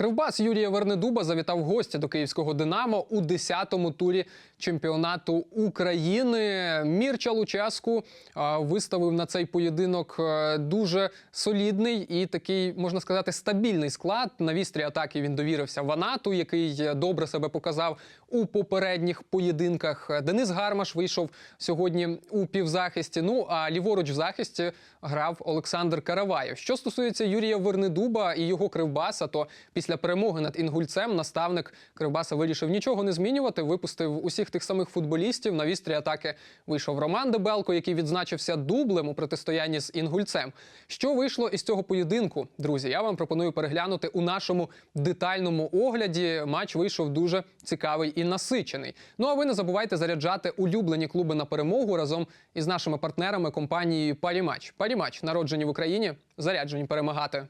Кривбас Юрія Вернедуба завітав гості до київського Динамо у 10-му турі чемпіонату України. Мірча Луческу виставив на цей поєдинок е, дуже солідний і такий, можна сказати, стабільний склад. На вістрі атаки він довірився Ванату, який добре себе показав у попередніх поєдинках. Денис Гармаш вийшов сьогодні у півзахисті. Ну а ліворуч в захисті грав Олександр Караваєв. Що стосується Юрія Вернедуба і його Кривбаса, то після перемоги над інгульцем наставник Кривбаса вирішив нічого не змінювати. Випустив усіх тих самих футболістів. На вістрі атаки вийшов Роман Дебелко, який відзначився дублем у протистоянні з інгульцем. Що вийшло із цього поєдинку, друзі? Я вам пропоную переглянути у нашому детальному огляді. Матч вийшов дуже цікавий і насичений. Ну а ви не забувайте заряджати улюблені клуби на перемогу разом із нашими партнерами компанією Парімач. Парімач народжені в Україні, заряджені перемагати.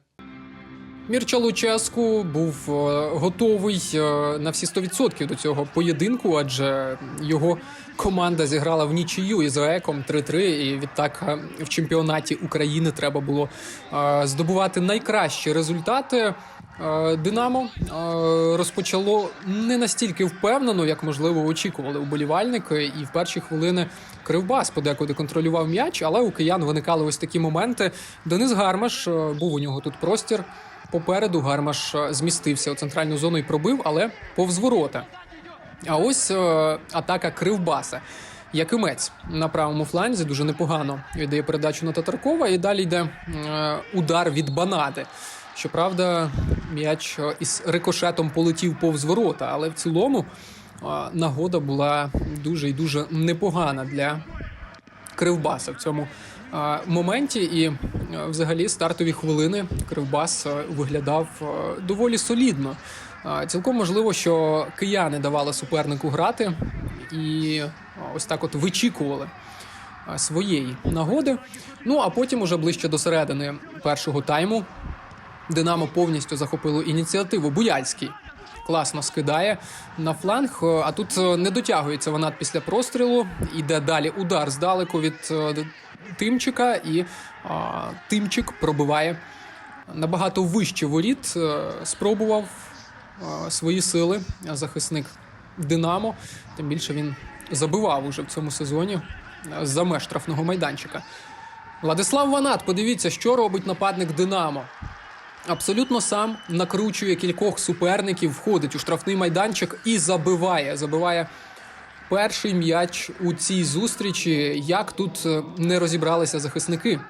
Мірча Луческу був е, готовий е, на всі 100% до цього поєдинку, адже його команда зіграла в нічию із ОЕКом 3-3, і відтак е, в чемпіонаті України треба було здобувати найкращі результати. Динамо розпочало не настільки впевнено, як можливо очікували уболівальники, і в перші хвилини Кривбас подекуди контролював м'яч, але у киян виникали ось такі моменти. Денис Гармаш був у нього тут простір. Попереду Гармаш е, змістився у центральну зону і пробив, але повз ворота. А ось е, атака Кривбаса. Якимець на правому фланзі дуже непогано віддає передачу на Татаркова, і далі йде е, удар від Банади. Щоправда, м'яч е, із рикошетом полетів повз ворота, але в цілому е, нагода була дуже і дуже непогана для Кривбаса в цьому моменті. І е, взагалі стартові хвилини Кривбас е, виглядав е, доволі солідно. Цілком можливо, що кияни давали супернику грати і ось так от вичікували своєї нагоди. Ну а потім, уже ближче до середини першого тайму, Динамо повністю захопило ініціативу. Буяльський класно скидає на фланг, а тут не дотягується вона після прострілу. Іде далі удар здалеку від Тимчика, і а, Тимчик пробиває набагато вище воріт. Е, Спробував е, свої сили захисник Динамо. Тим більше він забивав уже в цьому сезоні е, за меж штрафного майданчика. Владислав Ванат, подивіться, що робить нападник Динамо. Абсолютно сам накручує кількох суперників, входить у штрафний майданчик і забиває. Забиває перший м'яч у цій зустрічі. Як тут е, не розібралися захисники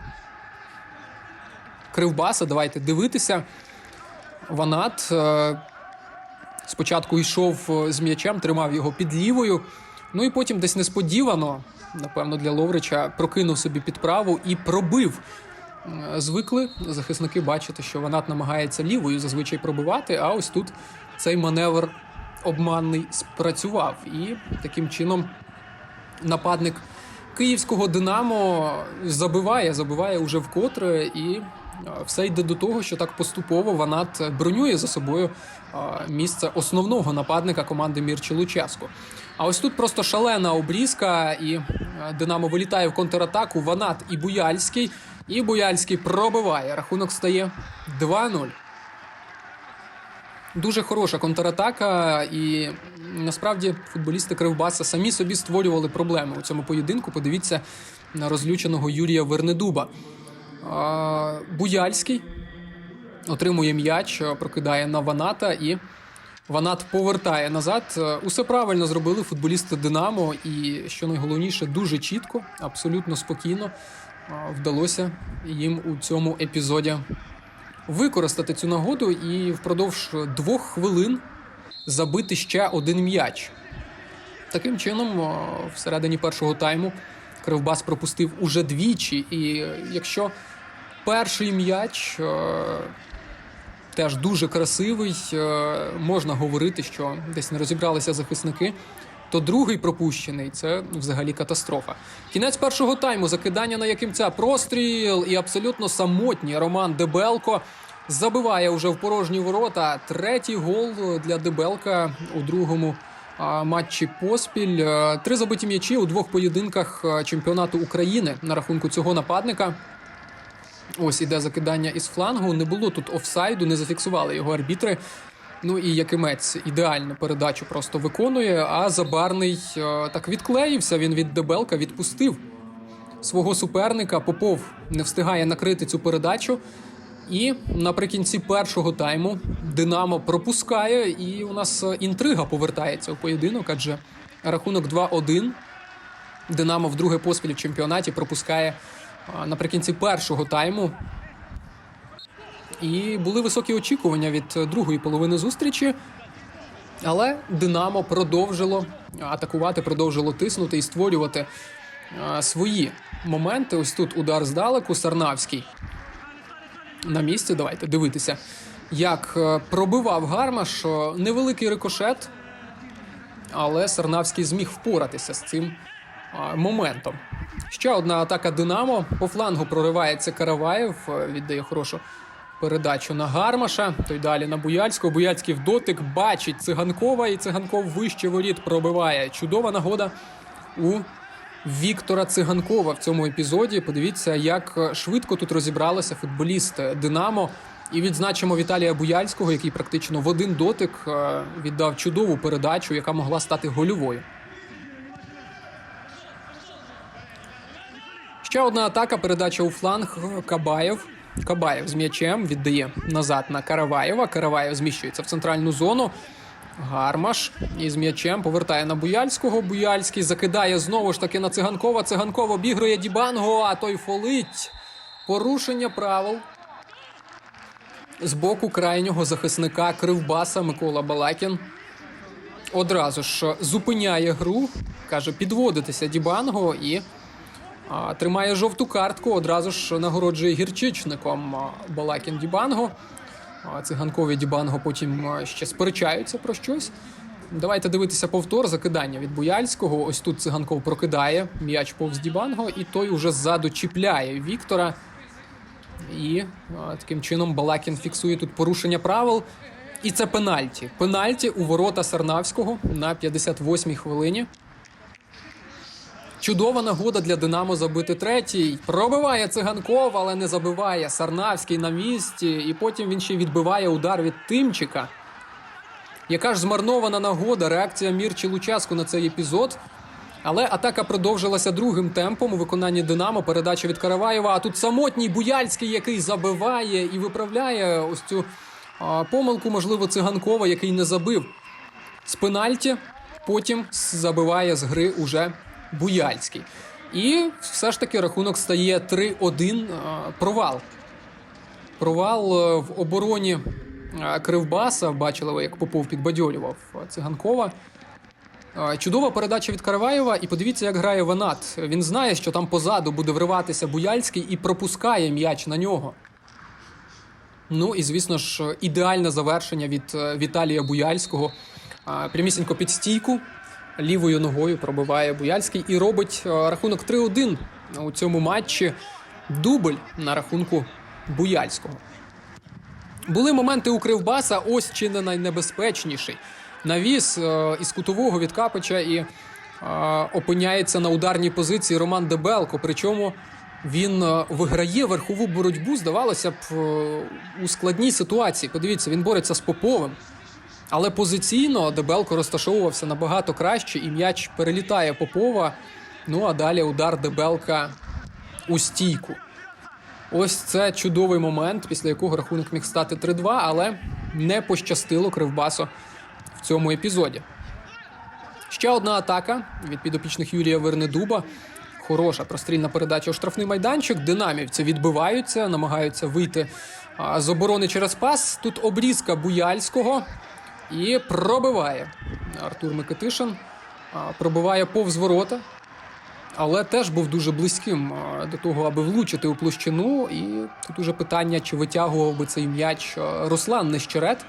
Кривбаса, давайте дивитися. Ванат е, спочатку йшов е, з м'ячем, тримав його під лівою. Ну і потім десь несподівано, напевно, для Ловрича прокинув собі підправу і пробив. Звикли захисники бачити, що Ванат намагається лівою зазвичай пробивати, а ось тут цей маневр обманний спрацював. І таким чином нападник київського Динамо забиває, забиває уже вкотре, і е, все йде до того, що так поступово Ванат бронює за собою е, місце основного нападника команди Мірчі Луческо. А ось тут просто шалена обрізка, і е, Динамо вилітає в контратаку. Ванат і Буяльський. І Буяльський пробиває. Рахунок стає 2-0. Дуже хороша контратака, і насправді футболісти Кривбаса самі собі створювали проблеми у цьому поєдинку. Подивіться на розлюченого Юрія Вернедуба. Буяльський отримує м'яч, прокидає на Ваната і. Ванат повертає назад. Усе правильно зробили футболісти Динамо, і що найголовніше, дуже чітко, абсолютно спокійно вдалося їм у цьому епізоді використати цю нагоду і впродовж двох хвилин забити ще один м'яч. Таким чином, всередині першого тайму Кривбас пропустив уже двічі. І е, якщо перший м'яч теж дуже красивий, е, можна говорити, що десь не розібралися захисники. То другий пропущений це взагалі катастрофа. Кінець першого тайму закидання на якимця простріл і абсолютно самотній Роман Дебелко забиває уже в порожні ворота. Третій гол для Дебелка у другому матчі поспіль. Е, Три забиті м'ячі у двох поєдинках е, чемпіонату України на рахунку цього нападника. Ось іде закидання із флангу. Не було тут офсайду, не зафіксували його арбітри. Ну і Якимець ідеальну передачу просто виконує, а Забарний е, так відклеївся. Він від Дебелка відпустив свого суперника. Попов не встигає накрити цю передачу. І наприкінці першого тайму Динамо пропускає, і у нас е, інтрига повертається у поєдинок, адже рахунок 2-1. Динамо вдруге поспіль в чемпіонаті пропускає а, наприкінці першого тайму. І були високі очікування від е, другої половини зустрічі. Але Динамо продовжило атакувати, продовжило тиснути і створювати свої моменти. Ось тут удар здалеку, Сарнавський. На місці, давайте дивитися, як е, пробивав Гармаш. Е, Невеликий рикошет, але Сарнавський зміг впоратися з цим моментом. Ще одна атака Динамо. По флангу проривається Караваєв, е, віддає хорошу передачу на Гармаша. Той далі на Буяльського. Буяльський в дотик бачить циганкова, і циганков вище воріт пробиває. Чудова нагода у Віктора Циганкова в цьому епізоді. Подивіться, як швидко тут розібралися футболісти Динамо. І відзначимо Віталія Буяльського, який практично в один дотик е, віддав чудову передачу, яка могла стати гольовою. Ще одна атака. Передача у фланг Кабаєв. Кабаєв з м'ячем віддає назад на Караваєва. Караваєв зміщується в центральну зону. Гармаш із м'ячем повертає на Буяльського. Буяльський закидає знову ж таки на циганкова. Циганков обігрує Дібанго, а той фолить. Порушення правил з боку крайнього захисника Кривбаса Микола Балакін. Одразу ж зупиняє гру, каже, підводитися Дібанго і тримає жовту картку. Одразу ж нагороджує гірчичником Балакін Дібанго. Циганкові Дібанго потім ще сперечаються про щось. Давайте дивитися повтор закидання від Буяльського. Ось тут циганков прокидає м'яч повз Дібанго, і той уже ззаду чіпляє Віктора. І таким чином Балакін фіксує тут порушення правил. І це пенальті. Пенальті у ворота Сарнавського на 58-й хвилині. Чудова нагода для Динамо забити третій. Пробиває циганков, але не забиває. Сарнавський на місці. І потім він ще відбиває удар від Тимчика. Яка ж змарнована нагода, реакція Мірчі Лучаску на цей епізод. Але атака продовжилася другим темпом у виконанні Динамо. Передача від Караваєва. А тут самотній Буяльський, який забиває і виправляє ось цю а, помилку, можливо, циганкова, який не забив з пенальті. Потім забиває з гри уже Буяльський. І все ж таки рахунок стає 3-1. Провал. Провал е, в обороні е, Кривбаса. Бачили ви, як Попов підбадьорював е, циганкова. Е, Чудова передача від Караваєва, і подивіться, як грає Ванат. Він знає, що там позаду буде вриватися Буяльський і пропускає м'яч на нього. Ну і звісно ж, ідеальне завершення від е, Віталія Буяльського. Прямісінько під стійку лівою ногою пробиває Буяльський і робить е, рахунок 3-1 у цьому матчі. Дубль на рахунку Буяльського. Були моменти у Кривбаса, ось чи не найнебезпечніший. Навіс е, із кутового від Капича і е, опиняється на ударній позиції Роман Дебелко. Причому він виграє верхову боротьбу, здавалося б, у складній ситуації. Подивіться, він бореться з Поповим. Але позиційно Дебелко розташовувався набагато краще, і м'яч перелітає Попова. Ну а далі удар Дебелка у стійку. Ось це чудовий момент, після якого рахунок міг стати 3-2, але не пощастило Кривбасу в цьому епізоді. Ще одна атака від підопічних Юрія Вернедуба. Хороша прострільна передача у штрафний майданчик. Динамівці відбиваються, намагаються вийти з оборони через пас. Тут обрізка Буяльського і пробиває Артур Микитишин. Пробиває повз ворота але теж був дуже близьким до того, аби влучити у площину. І тут уже питання, чи витягував би цей м'яч Руслан Нещерет.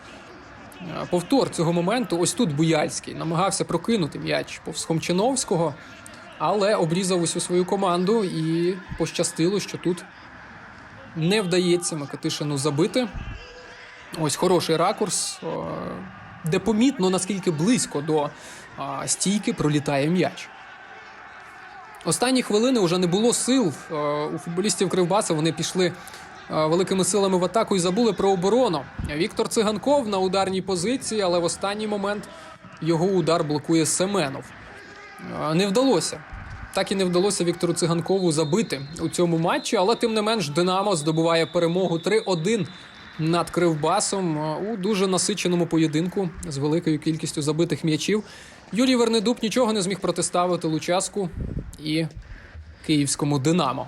Повтор цього моменту. Ось тут Буяльський намагався прокинути м'яч повз Хомчиновського, але обрізав усю свою команду і пощастило, що тут не вдається Микитишину забити. Ось хороший ракурс, де помітно наскільки близько до а, стійки пролітає м'яч. Останні хвилини вже не було сил у футболістів Кривбаса. Вони пішли великими силами в атаку і забули про оборону. Віктор Циганков на ударній позиції, але в останній момент його удар блокує Семенов. Не вдалося. Так і не вдалося Віктору Циганкову забити у цьому матчі, але тим не менш Динамо здобуває перемогу 3-1 над Кривбасом у дуже насиченому поєдинку з великою кількістю забитих м'ячів. Юрій Вернедуб нічого не зміг протиставити Лучаску і київському Динамо.